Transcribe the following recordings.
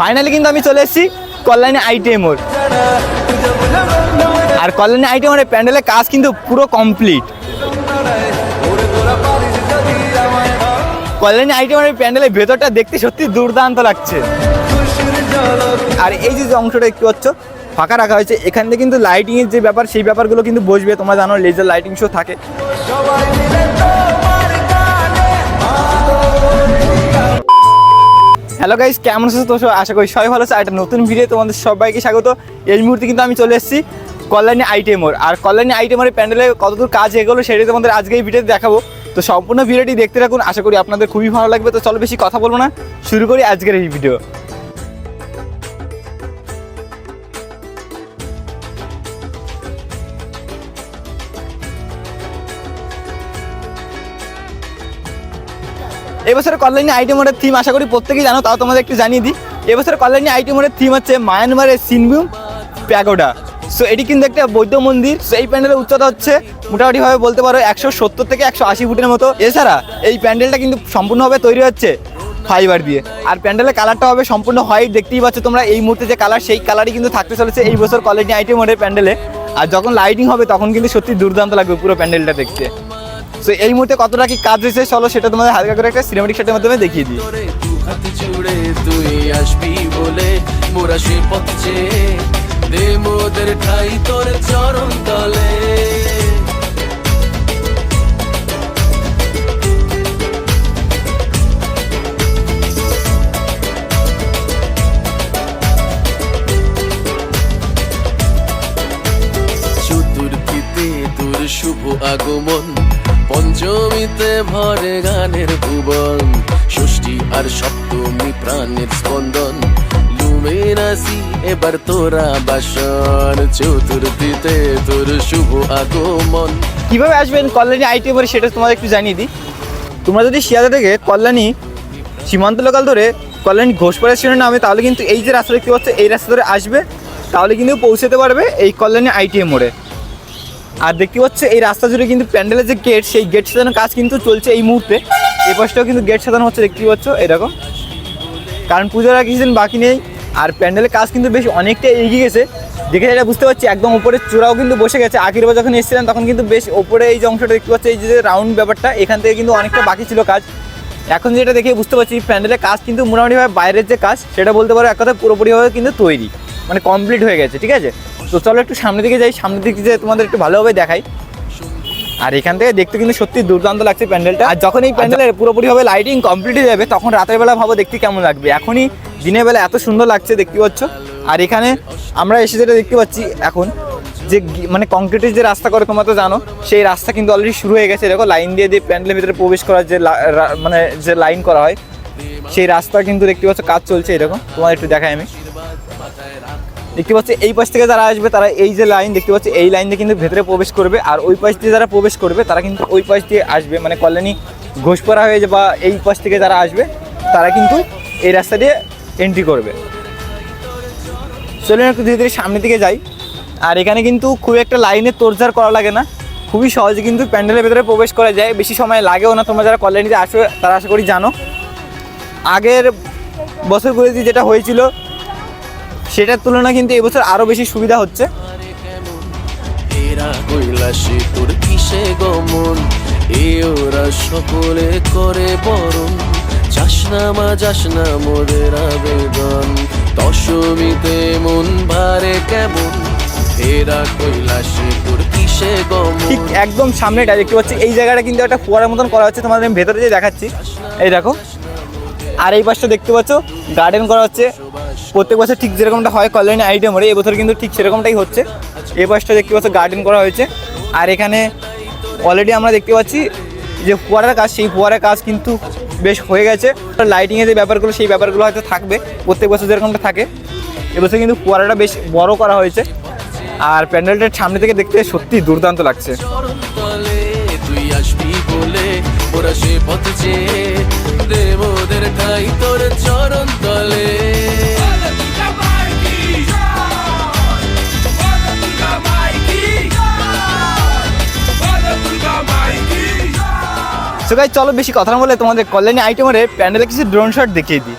Finally কিন্তু আমি চলে এসেছি কল্যাণী আইটিএম ওর। আর কল্যাণী আইটিএম মোড়ের প্যান্ডেলের কাজ কিন্তু পুরো কমপ্লিট কল্যাণী আইটিএম মোড়ের প্যান্ডেলের ভেতরটা দেখতে সত্যি দুর্দান্ত লাগছে। আর এই যে অংশটা দেখতে পাচ্ছ, ফাঁকা রাখা হয়েছে। এখান থেকে কিন্তু লাইটিংয়ের যে ব্যাপার, সেই ব্যাপারগুলো কিন্তু বসবে। তোমরা জানো লেজার লাইটিং শো থাকে। হ্যালো গাইস কেমন আছো তো আশা করি সবাই ভালো আছে। একটা নতুন ভিডিও তোমাদের সবাইকে স্বাগত। এই মুহূর্তে কিন্তু আমি চলে এসেছি কল্যাণী আইটেমোর আর কল্যাণী আইটেমোর প্যান্ডেলে কতদূর কাজ এগোলো সেটাই তোমাদের আজকে এই ভিডিওতে দেখাবো। তো সম্পূর্ণ ভিডিওটি দেখতে রাখুন আশা করি আপনাদের খুবই ভালো লাগবে। তো চলো বেশি কথা বলব না। শুরু করি আজকের এই ভিডিও এবছরের কল্যাণী আইটি মোড়ের থিম আশা করি প্রত্যেকেই জানো, তাও তোমাদের একটু জানিয়ে দিই। এবছরের কল্যাণী আইটি মোড়ের থিম হচ্ছে মায়ানমারের সিনভিউম প্যাগোডা। সো এটি কিন্তু একটা বৌদ্ধ মন্দির। সো এই প্যান্ডেলের উচ্চতা হচ্ছে মোটামুটিভাবে বলতে পারো একশো সত্তর থেকে একশো আশি ফুটের মতো। এছাড়া এই প্যান্ডেলটা কিন্তু সম্পূর্ণভাবে তৈরি হচ্ছে ফাইবার দিয়ে। আর প্যান্ডেলের কালারটা হবে সম্পূর্ণ হোয়াইট। দেখতেই পাচ্ছ তোমরা এই মুহূর্তে যে কালার, সেই কালারই কিন্তু থাকতে চলেছে এই বছর কলেজে আইটি মোড়ের প্যান্ডেলে। আর যখন লাইটিং হবে, তখন কিন্তু সত্যি দুর্দান্ত লাগবে পুরো প্যান্ডেলটা দেখতে। সো এই মুহূর্তে কতটা কি কাজ হয়েছে চলো সেটা তোমাদের হালকা করে একটা সিনেমাটিক সেটের মাধ্যমে দেখিয়ে দিই। জুড়ে তুই আসবি বলে মোরা ঠাই তোর চরণ শুভ আগমন ভরে গানের ভুবন, ষষ্ঠী আর সপ্তমী প্রাণের স্পন্দন। লুমেরাসি, এবার তোরা বাসন চতুর্থীতে তোর শুভ আগমন। কীভাবে আসবেন কল্যাণী আইটি মোড়ে সেটা তোমাদের একটু জানিয়ে দিই। তোমরা যদি শিয়াদা থেকে কল্যাণী সীমান্ত লোকাল ধরে কল্যাণী ঘোষপাড়া স্টেশনে নামে, তাহলে কিন্তু এই যে রাস্তা দেখতে পাচ্ছ, এই রাস্তা ধরে আসবে, তাহলে কিন্তু পৌঁছাতে পারবে এই কল্যাণী আইটিএম মোড়ে। আর দেখতে পাচ্ছ, এই রাস্তা জুড়ে কিন্তু প্যান্ডেলের যে গেট সেই গেট সাজানোর কাজ কিন্তু চলছে এই মুহূর্তে। এই পাশটাও কিন্তু গেট সাজানো হচ্ছে, দেখতে পাচ্ছ, এরকম। কারণ পুজোর আর কিছুদিন বাকি নেই, আর প্যান্ডেলের কাজ কিন্তু বেশ অনেকটা এগিয়ে গেছে। দেখে যেটা বুঝতে পারছি, একদম উপরে চূড়াও কিন্তু বসে গেছে। আগের বার যখন এসেছিলাম, তখন কিন্তু বেশ ওপরে এই যে অংশটা দেখতে পাচ্ছি, এই যে রাউন্ড ব্যাপারটা, এখান থেকে কিন্তু অনেকটা বাকি ছিল কাজ। এখন যেটা দেখে বুঝতে পারছি, প্যান্ডেলের কাজ কিন্তু মোটামুটিভাবে বাইরের যে কাজ, সেটা বলতে পারো এক কথা পুরোপুরিভাবে কিন্তু তৈরি মানে কমপ্লিট হয়ে গেছে, ঠিক আছে? তো চলো একটু সামনের দিকে যাই, সামনের দিকে যে তোমাদের একটু ভালোভাবে দেখাই। আর এখান থেকে দেখতে কিন্তু সত্যি দুর্দান্ত লাগছে প্যান্ডেলটা। আর যখন এই প্যান্ডেলের পুরোপুরিভাবে লাইটিং কমপ্লিট হয়ে যাবে, তখন রাতের বেলা ভাবো দেখতে কেমন লাগবে। এখনই দিনের বেলা এত সুন্দর লাগছে দেখতে পাচ্ছ। আর এখানে আমরা এসে যেটা দেখতে পাচ্ছি এখন, যে মানে কংক্রিটের যে রাস্তা করে তোমরা তো জানো, সেই রাস্তা কিন্তু অলরেডি শুরু হয়ে গেছে। দেখো লাইন দিয়ে দিয়ে প্যান্ডেলের ভিতরে প্রবেশ করার যে মানে যে লাইন করা হয়, সেই রাস্তা কিন্তু দেখতে পাচ্ছ কাজ চলছে এরকম। তোমার একটু দেখাই আমি। দেখতে পাচ্ছি এই পাশ থেকে যারা আসবে, তারা এই যে লাইন দেখতে পাচ্ছি, এই লাইন দিয়ে কিন্তু ভেতরে প্রবেশ করবে। আর ওই পাশ দিয়ে যারা প্রবেশ করবে, তারা কিন্তু ওই পাশ দিয়ে আসবে। মানে কল্যাণী ঘোষপাড়া হয়ে বা এই পাশ থেকে যারা আসবে, তারা কিন্তু এই রাস্তা দিয়ে এন্ট্রি করবে। চলুন একটু ধীরে ধীরে সামনের দিকে যাই। আর এখানে কিন্তু খুব একটা লাইনে তোড়ঝাড় করা লাগে না। খুবই সহজে কিন্তু প্যান্ডেলের ভেতরে প্রবেশ করা যায়। বেশি সময় লাগেও না। তোমরা যারা কল্যাণীতে আসবে, তারা আশা করি জানো। আগের বছরগুলিতে যেটা হয়েছিল সেটার তুলনায় কিন্তু এবছর আরও বেশি সুবিধা হচ্ছে। কৈলাসে তোর কিসে গমন এ ওরা সকলে করে বরণ। যাস না মা যাস না মোদের আবেদন। দশমীতে মন ভারে কেমন? এরা কৈলাসে তোর কিসে ঠিক গমন একদম সামনেটা দেখতে পাচ্ছি এই জায়গাটা কিন্তু একটা ফোয়ারার মতন করা হচ্ছে। তোমাদের আমি ভেতরে যে দেখাচ্ছি। এই দেখো আর এই পাশটা দেখতে পাচ্ছ গার্ডেন করা হচ্ছে। প্রত্যেক বছর ঠিক যেরকমটা হয় কল্যাণী আইটেম এই এবছর কিন্তু ঠিক সেরকমটাই হচ্ছে। এই পাশটা দেখতে পাচ্ছ গার্ডেন করা হয়েছে। আর এখানে অলরেডি আমরা দেখতে পাচ্ছি যে ফোয়ারার কাজ, সেই ফোয়ারার কাজ কিন্তু বেশ হয়ে গেছে। লাইটিংয়ের যে ব্যাপারগুলো, সেই ব্যাপারগুলো হয়তো থাকবে। প্রত্যেক বছর যেরকমটা থাকে। এবছর কিন্তু ফোয়ারাটা বেশ বড় করা হয়েছে। আর প্যান্ডেলটার সামনে থেকে দেখতে সত্যি দুর্দান্ত লাগছে। ওরা সে পথ চেয়ে দে ঠাই তোর চরণ তলে। সো গাইজ চলো বেশি কথা বলে তোমাদের কল্যাণী আইটেমের প্যান্ডেলে কিছু ড্রোন শট দেখিয়ে দিই।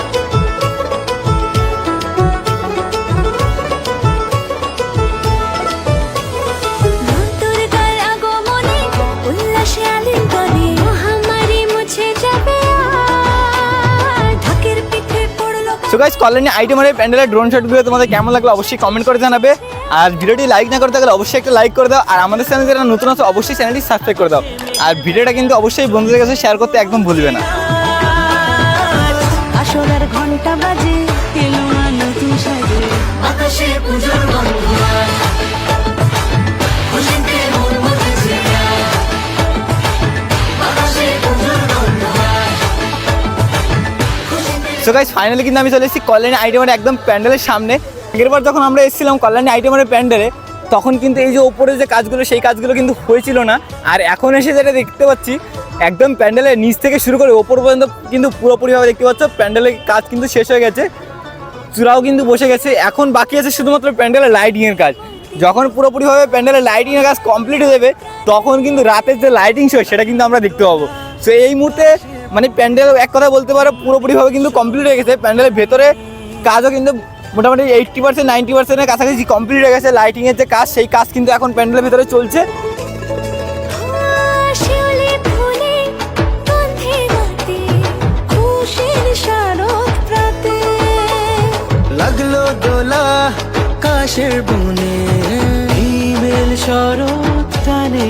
পড়ল কলেনি আইটি আইটেমের প্যান্ডেলের ড্রোন শটগুলো তোমাদের কেমন লাগল অবশ্যই কমেন্ট করে জানাবে। আর ভিডিওটি লাইক না করতে গেলে অবশ্যই একটা লাইক করে দাও। আর আমাদের চ্যানেল যারা নতুন আছে, অবশ্যই চ্যানেলটি সাবস্ক্রাইব করে দাও। আর ভিডিওটা কিন্তু অবশ্যই বন্ধুদের কাছে শেয়ার করতে একদম ভুলবে না। ঘণ্টা বাজে আকাশে সো গাইস ফাইনালি কিন্তু আমি চলে এসেছি কল্যাণী আইটেমের একদম প্যান্ডেলের সামনে। আগেরবার যখন আমরা এসেছিলাম কল্যাণী আইটেমের প্যান্ডেলে, তখন কিন্তু এই যে ওপরে যে কাজগুলো, সেই কাজগুলো কিন্তু হয়েছিল না। আর এখন এসে যেটা দেখতে পাচ্ছি, একদম প্যান্ডেলের নিচ থেকে শুরু করে ওপর পর্যন্ত কিন্তু পুরোপুরিভাবে দেখতে পাচ্ছ, প্যান্ডেলের কাজ কিন্তু শেষ হয়ে গেছে। চূড়াও কিন্তু বসে গেছে। এখন বাকি আছে শুধুমাত্র প্যান্ডেলের লাইটিংয়ের কাজ। যখন পুরোপুরিভাবে প্যান্ডেলের লাইটিংয়ের কাজ কমপ্লিট হয়ে যাবে, তখন কিন্তু রাতের যে লাইটিং শো সেটা কিন্তু আমরা দেখতে পাবো। সো এই মুহূর্তে মানে প্যান্ডেল এক কথা বলতে পারো পুরোপুরিভাবে কিন্তু কমপ্লিট হয়ে গেছে। প্যান্ডেলের ভেতরে কাজও কিন্তু মোটামুটি এইট্টি পার্সেন্ট নাইনটি পার্সেন্টের কাছাকাছি কমপ্লিট হয়ে গেছে। লাইটিংয়ের যে কাজ সেই কাজ কিন্তু এখন প্যান্ডেলের ভেতরে চলছে। শিউলি ফুলে গন্ধে মাতে খুশির শারদ প্রাতে। লাগল দোলা কাশের বনে হিমেল শরৎ টানে।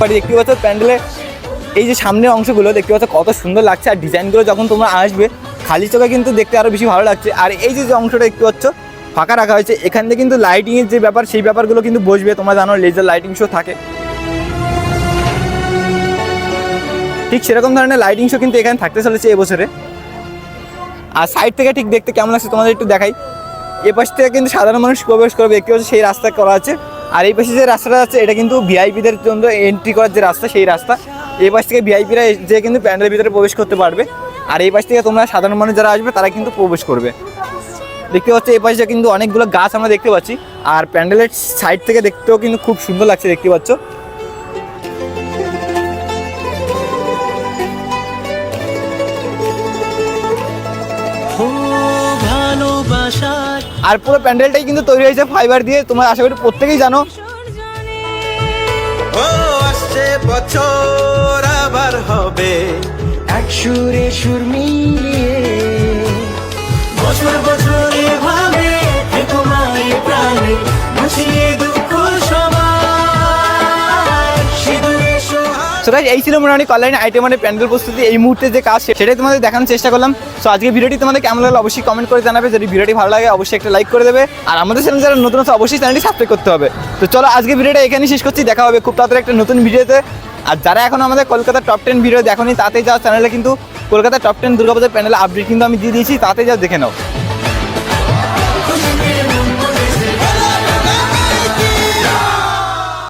বাড়ি দেখতে পাচ্ছ প্যান্ডেলে। এই যে সামনের অংশগুলো দেখতে পাচ্ছ কত সুন্দর লাগছে। আর ডিজাইনগুলো যখন তোমরা আসবে, খালি চোখে কিন্তু দেখতে আরও বেশি ভালো লাগছে। আর এই যে যে অংশটা দেখতে পাচ্ছ, ফাঁকা রাখা হয়েছে। এখান থেকে কিন্তু লাইটিংয়ের যে ব্যাপার, সেই ব্যাপারগুলো কিন্তু বসবে। তোমরা জানো লেজার লাইটিং শো থাকে। ঠিক সেরকম ধরনের লাইটিং শো কিন্তু এখানে থাকতে চলেছে এবছরে। আর সাইড থেকে ঠিক দেখতে কেমন লাগছে তোমাদের একটু দেখাই। এ পাশ থেকে কিন্তু সাধারণ মানুষ প্রবেশ করবে। দেখতে পাচ্ছ সেই রাস্তা করা আছে। আর এই পাশে যে রাস্তাটা আছে এটা কিন্তু ভিআইপিদের জন্য এন্ট্রি করার যে রাস্তা, সেই রাস্তা। এই পাশ থেকে ভিআইপিরা যে কিন্তু প্যান্ডেলের ভিতরে প্রবেশ করতে পারবে। আর এই পাশ থেকে তোমরা সাধারণ মানুষ যারা আসবে, তারা কিন্তু প্রবেশ করবে। দেখতে পাচ্ছ, এই পাশে কিন্তু অনেকগুলো গাছ আমরা দেখতে পাচ্ছি। আর প্যান্ডেলের সাইড থেকে দেখতেও কিন্তু খুব সুন্দর লাগছে, দেখতে পাচ্ছ। আর পুরো প্যান্ডেলটাই কিন্তু তৈরি হয়েছে ফাইবার দিয়ে। তোমার আশা করি প্রত্যেকেই জানো। আসছে বছর আবার হবে। এক সুরে সুর মিলিয়ে বছর বছর সো গাইজ এই ছিল মোটামুটি কল্যাণী আইটেম মানে প্যান্ডেল প্রস্তুতি, এই মুহূর্তে যে কাজ সেটাই তোমাদের দেখানোর চেষ্টা করলাম। সো আজকে ভিডিওটি তোমাদের কেমন লাগল অবশ্যই কমেন্ট করে জানাবে। যদি ভিডিওটি ভালো লাগে, অবশ্যই একটা লাইক করে দেবে। আর আমাদের চ্যানেল যারা নতুন আছে, অবশ্যই চ্যানেলটি সাবস্ক্রাইব করতে হবে। তো চলো আজকে ভিডিওটা এখানেই শেষ করছি। দেখা হবে খুব তাড়াতাড়ি একটা নতুন ভিডিওতে। আর যারা এখন আমাদের কলকাতার টপ টেন ভিডিও দেখোনি, তাতে যাও চ্যানেলে কিন্তু কলকাতার টপ টেন দুর্গাপূজার প্যানেলে আপডেট কিন্তু আমি দিয়ে দিয়েছি। তাতে যাও, দেখে নাও।